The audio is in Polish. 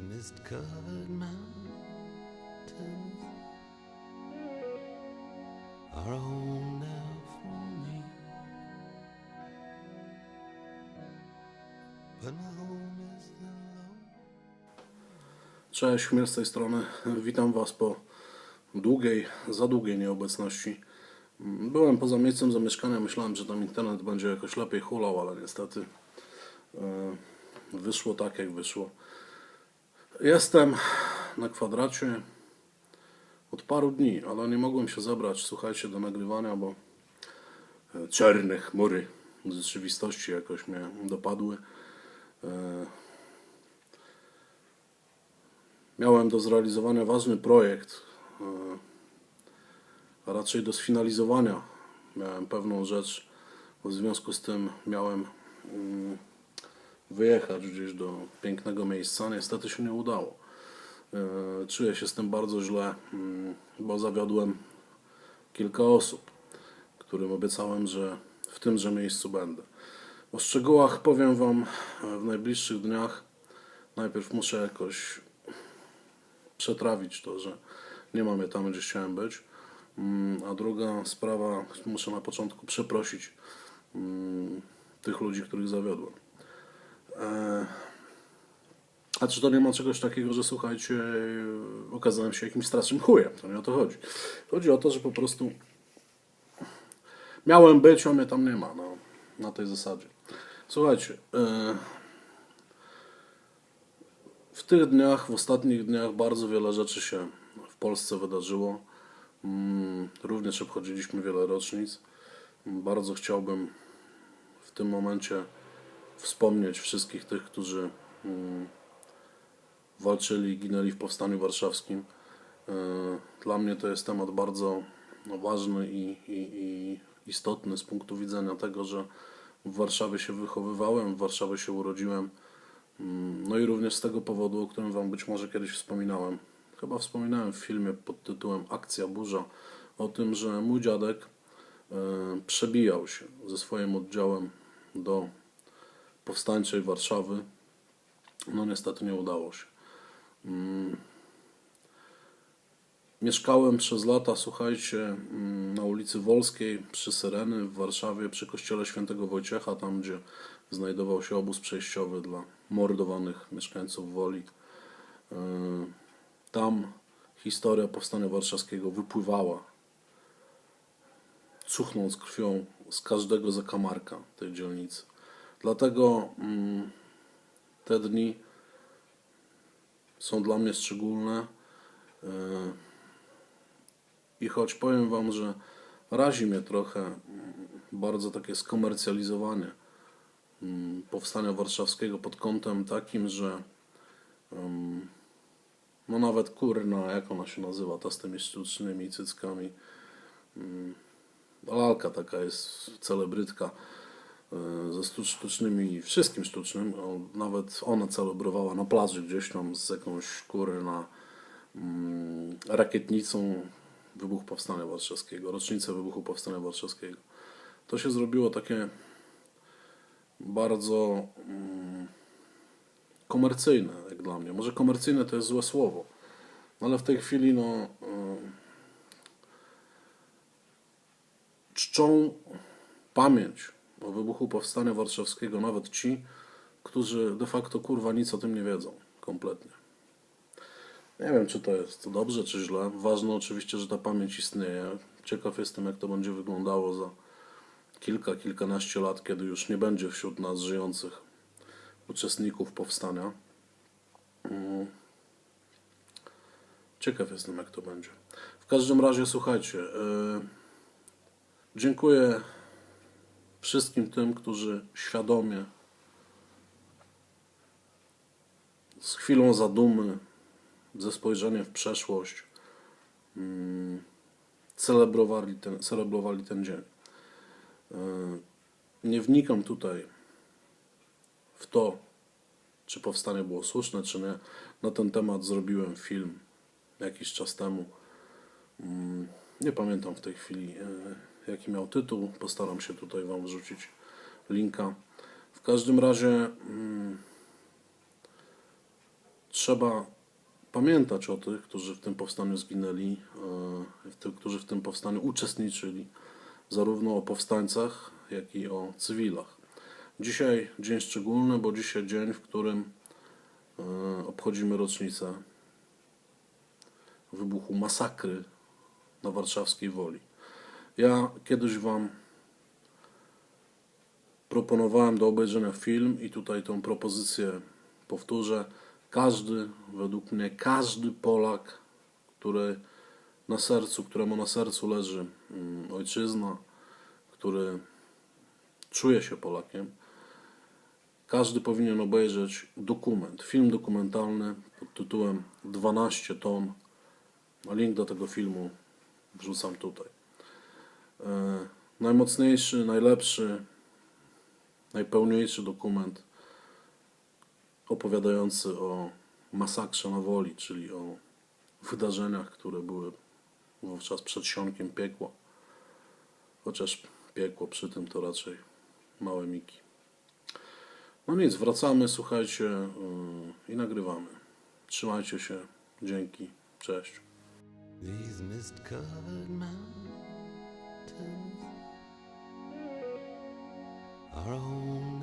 Those mist covered mountains are home now for me. But my home is the. Cześć, Chmiel z tej strony. Witam Was po długiej, za długiej nieobecności. Byłem poza miejscem zamieszkania, myślałem, że tam internet będzie jakoś lepiej hulał, ale niestety e, wyszło tak, jak wyszło. Jestem na kwadracie od paru dni, ale nie mogłem się zebrać, słuchajcie, do nagrywania, bo e, czarne chmury z rzeczywistości jakoś mnie dopadły. E, Miałem do zrealizowania ważny projekt, e, a raczej do sfinalizowania. Miałem pewną rzecz, w związku z tym miałem mm, wyjechać gdzieś do pięknego miejsca. Niestety się nie udało. E, Czuję się z tym bardzo źle, mm, bo zawiodłem kilka osób, którym obiecałem, że w tymże miejscu będę. O szczegółach powiem Wam e, w najbliższych dniach. Najpierw muszę jakoś przetrawić to, że nie mam je tam, gdzie chciałem być. Mm, A druga sprawa, muszę na początku przeprosić mm, tych ludzi, których zawiodłem. E, A czy to nie ma czegoś takiego, że słuchajcie, okazałem się jakimś strasznym chujem? To nie o to chodzi. Chodzi o to, że po prostu miałem być, a mnie tam nie ma. No, na tej zasadzie. Słuchajcie, e, w tych dniach, w ostatnich dniach bardzo wiele rzeczy się w Polsce wydarzyło. Mm, Również obchodziliśmy wiele rocznic. Bardzo chciałbym w tym momencie wspomnieć wszystkich tych, którzy mm, walczyli i ginęli w Powstaniu Warszawskim. E, Dla mnie to jest temat bardzo no, ważny i, i, i istotny z punktu widzenia tego, że w Warszawie się wychowywałem, w Warszawie się urodziłem. Mm, No i również z tego powodu, o którym Wam być może kiedyś wspominałem. Chyba wspominałem w filmie pod tytułem Akcja Burza o tym, że mój dziadek e, przebijał się ze swoim oddziałem do powstańczej Warszawy. No niestety nie udało się. Mm. Mieszkałem przez lata, słuchajcie, mm, na ulicy Wolskiej przy Syreny w Warszawie, przy kościele świętego Wojciecha, tam gdzie znajdował się obóz przejściowy dla mordowanych mieszkańców Woli. Yy, Tam historia powstania warszawskiego wypływała, cuchnąc krwią z każdego zakamarka tej dzielnicy. Dlatego mm, te dni są dla mnie szczególne. Yy, I choć powiem Wam, że razi mnie trochę mm, bardzo takie skomercjalizowanie mm, powstania warszawskiego pod kątem takim, że no nawet kurna, jak ona się nazywa, ta z tymi sztucznymi cyckami. Lalka taka jest, celebrytka e, ze stu- sztucznymi, wszystkim sztucznym. Nawet ona celebrowała na plaży gdzieś tam z jakąś kurna mm, rakietnicą wybuchu Powstania Warszawskiego, rocznicę wybuchu Powstania Warszawskiego. To się zrobiło takie bardzo mm, komercyjne, jak dla mnie. Może komercyjne to jest złe słowo, no ale w tej chwili no, y, czczą pamięć o wybuchu Powstania Warszawskiego nawet ci, którzy de facto kurwa nic o tym nie wiedzą kompletnie. Nie wiem, czy to jest dobrze, czy źle. Ważne oczywiście, że ta pamięć istnieje. Ciekaw jestem, jak to będzie wyglądało za kilka, kilkanaście lat, kiedy już nie będzie wśród nas żyjących uczestników powstania. Mm. Ciekaw jestem, jak to będzie. W każdym razie, słuchajcie, yy, dziękuję wszystkim tym, którzy świadomie, z chwilą zadumy, ze spojrzeniem w przeszłość, mm, celebrowali ten, celebrowali ten dzień. Yy, Nie wnikam tutaj w to, czy powstanie było słuszne, czy nie. Na ten temat zrobiłem film jakiś czas temu. Mm, Nie pamiętam w tej chwili, e, jaki miał tytuł. Postaram się tutaj Wam wrzucić linka. W każdym razie mm, trzeba pamiętać o tych, którzy w tym powstaniu zginęli, e, w tym, którzy w tym powstaniu uczestniczyli, zarówno o powstańcach, jak i o cywilach. Dzisiaj dzień szczególny, bo dzisiaj dzień, w którym e, obchodzimy rocznicę wybuchu masakry na warszawskiej Woli. Ja kiedyś Wam proponowałem do obejrzenia film i tutaj tą propozycję powtórzę. Każdy, według mnie, każdy Polak, który na sercu, któremu na sercu leży mm, ojczyzna, który czuje się Polakiem, każdy powinien obejrzeć dokument, film dokumentalny pod tytułem 12 ton. Link do tego filmu wrzucam tutaj. E, najmocniejszy, najlepszy, najpełniejszy dokument opowiadający o masakrze na woli, czyli o wydarzeniach, które były wówczas przedsionkiem piekła. Chociaż piekło przy tym to raczej małe miki. No nic, wracamy, słuchajcie yy, i nagrywamy. Trzymajcie się, dzięki, cześć. mountains, our own.